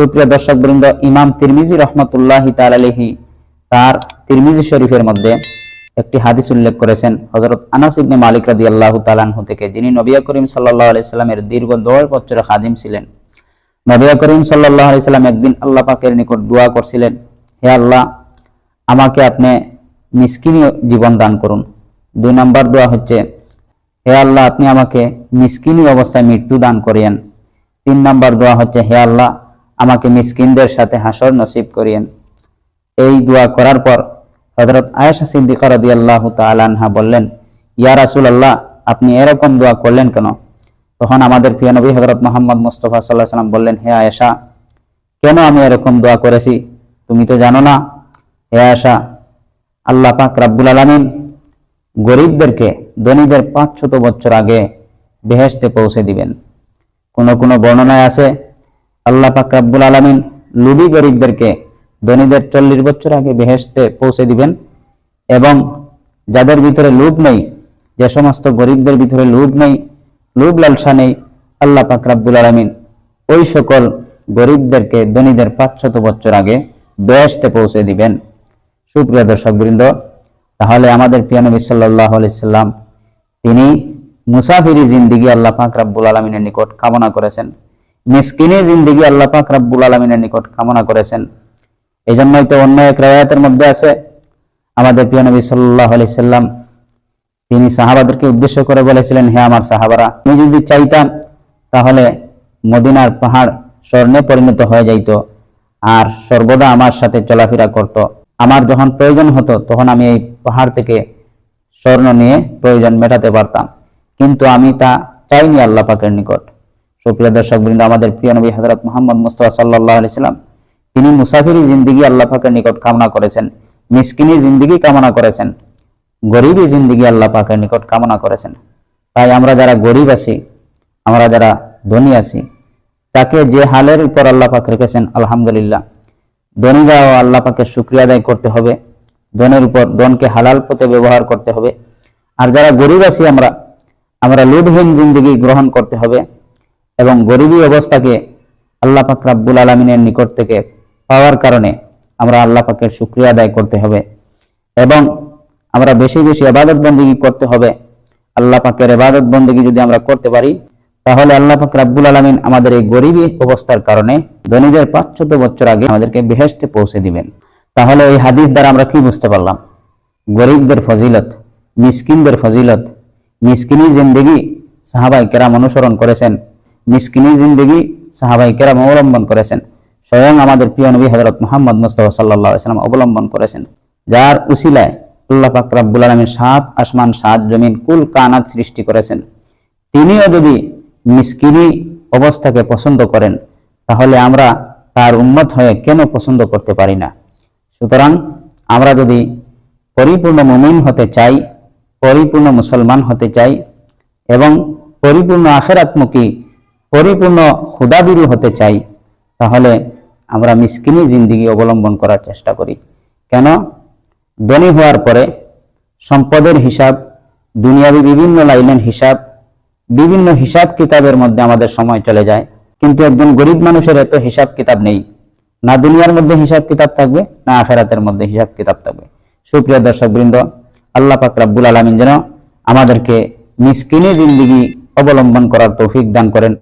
সুপ্রিয় দর্শক বৃন্দ, ইমাম তিরমিজি রহমতুল্লাহ তালালিহি তার তিরমিজি শরীফের মধ্যে একটি হাদিস উল্লেখ করেছেন হজরত আনাস ইবনে মালিক রাদি আল্লাহ তালানহু থেকে, যিনি নবিয়া করিম সাল্লাহ আলাইস্লামের দীর্ঘ দশ বছরের খাদিম ছিলেন। নবিয়া করিম সাল্লাহ আলাইসাল্লাম একদিন আল্লাহ পাকের নিকট দোয়া করছিলেন, হে আল্লাহ, আমাকে আপনি মিসকিনি জীবন দান করুন। দুই নম্বর দোয়া হচ্ছে, হে আল্লাহ, আপনি আমাকে মিসকিনি অবস্থায় মৃত্যু দান করিয়েন। তিন নম্বর দোয়া হচ্ছে, হে আল্লাহ আমাকে মিসকিনদের সাথে হাসর নসিব করিয়েন। এই দোয়া করার পর হজরত আয়েশা সিদ্দিকা রদি আল্লাহ তালানহা বললেন, ইয়া রাসুল আল্লাহ আপনি এরকম দোয়া করলেন কেন? তখন আমাদের প্রিয় নবী হজরত মোহাম্মদ মুস্তফা সাল্লাহ সাল্লাম বললেন, হে আয়েশা, কেন আমি এরকম দোয়া করেছি? তুমি তো জানো না, হে আয়েশা, আল্লাহ পাক রাব্বুল আলামিন গরিবদেরকে পাঁচ শত বছর আগে বেহেশতে পৌঁছে দিবেন। কোনো কোন বর্ণনায় আছে আল্লাহ পাক রাব্বুল আলামিন লুবি গরিবদেরকে ধনীদের চল্লিশ বছর আগে বেহেশতে পৌঁছে দিবেন এবং যাদের ভিতরে লোভ নেই, যে সমস্ত গরিবদের ভিতরে লোভ নেই লোভ লালসা নেই, আল্লাহ পাক রাব্বুল আলামিন ওই সকল গরিবদেরকে ধনীদের পাঁচ শত বছর আগে বেহেশতে পৌঁছে দিবেন। সুপ্রিয় দর্শক বৃন্দ তাহলে আমাদের প্রিয় নবী সাল্লাহ আলাইসাল্লাম তিনি মুসাফিরি জিন্দিগি আল্লাহ পাক রাব্বুল আলমিনের নিকট কামনা করেছেন। মিসকিনি জিন্দিগি আল্লাহ পাক রাব্বুল আলমিনের নিকট কামনা করেছেন। এই জন্যই তো অন্য এক রায়াতের মধ্যে আছে, আমাদের প্রিয় নবী সাল্লাহ আলাইসাল্লাম তিনি সাহাবাদেরকে উদ্দেশ্য করে বলেছিলেন, হে আমার সাহাবারা আমি যদি চাইতাম, তাহলে মদিনার পাহাড় স্বর্ণে পরিণত হয়ে যাইত আর সর্বদা আমার সাথে চলাফেরা করত। আমার যখন প্রয়োজন হতো, তখন আমি এই পাহাড় থেকে স্বর্ণ নিয়ে প্রয়োজন মেটাতে পারতাম। কিন্তু আমি তা চাইনি আল্লাহ পাকের নিকট। সুপ্রিয় দর্শক বৃন্দ আমাদের প্রিয় নবী হজরত মোহাম্মদ মুস্তফা সাল্লাহ আলাইসাল্লাম তিনি মুসাফিরি জিন্দিগি আল্লাহ পাকের নিকট কামনা করেছেন, মিসকিনি জিন্দিগি কামনা করেছেন, গরিবী জিন্দিগি আল্লাহ পাকের নিকট কামনা করেছেন। তাই আমরা যারা গরিব আছি, আমরা যারা ধনী আছি, তাকে যে হালের উপর আল্লাহ পাক রেখেছেন, আলহামদুলিল্লাহ ধনীরাও আল্লাহ পাকে শুক্রিয়া আদায় করতে হবে, ধনের উপর, ধনকে হালাল পথে ব্যবহার করতে হবে। আর যারা গরিব আছি আমরা আমরা লোভহীন জিন্দিগি গ্রহণ করতে হবে এবং গরিবী অবস্থাকে আল্লাহ পাক রাব্বুল আলমিনের নিকট থেকে পাওয়ার কারণে আমরা আল্লাহ পাকের শুক্রিয়া আদায় করতে হবে এবং আমরা বেশি বেশি আবাদত বন্দিগি করতে হবে। আল্লাহ পাকের আবাদত বন্দিগি যদি আমরা করতে পারি, তাহলে আল্লাহ পাক রাব্বুল আলমিন আমাদের এই গরিবী অবস্থার কারণে ধনীদের পাঁচশত বছর আগে আমাদেরকে বেহেস্তে পৌঁছে দিবেন। তাহলে এই হাদিস দ্বারা আমরা কি বুঝতে পারলাম? গরিবদের ফজিলত, মিসকিনদের ফজিলত, মিসকিনি জিন্দিগি সাহাবাই কেরাম অনুসরণ করেছেন। মিসকিনি জিন্দিগি সাহাবাই কেরাম অবলম্বন করেছেন। স্বয়ং আমাদের প্রিয় নবী হজরত মোহাম্মদ মুস্তফা সাল্লাম অবলম্বন করেছেন। যার উসিলায় আল্লাহ পাক রাব্বুল আলমীর সাত আসমান, সাত জমিন, কুল কানাত সৃষ্টি করেছেন। তিনিও যদি মিসকিনি অবস্থাকে পছন্দ করেন, তাহলে আমরা তার উন্মত হয়ে কেন পছন্দ করতে পারি না? সুতরাং আমরা যদি পরিপূর্ণ মুমিন হতে চাই, পরিপূর্ণ মুসলমান হতে চাই এবং পরিপূর্ণ আখেরাত্মকী পরিপূর্ণ ক্ষুদাবিরু হতে চাই, তাহলে আমরা মিসকিনি জিন্দিগি অবলম্বন করার চেষ্টা করি। কেন? ধনী হওয়ার পরে সম্পদের হিসাব, দুনিয়াবি বিভিন্ন লাইনের হিসাব, বিভিন্ন হিসাব কিতাবের মধ্যে আমাদের সময় চলে যায়। কিন্তু একজন গরিব মানুষের এত হিসাব কিতাব নেই। না দুনিয়ার মধ্যে হিসাব কিতাব থাকবে, না আখেরাতের মধ্যে হিসাব কিতাব থাকবে। সুপ্রিয় দর্শক বৃন্দ আল্লাহ পাক রাব্বুল আলমিন যেন আমাদেরকে মিসকিনি জিন্দিগি অবলম্বন করার তৌফিক দান করেন।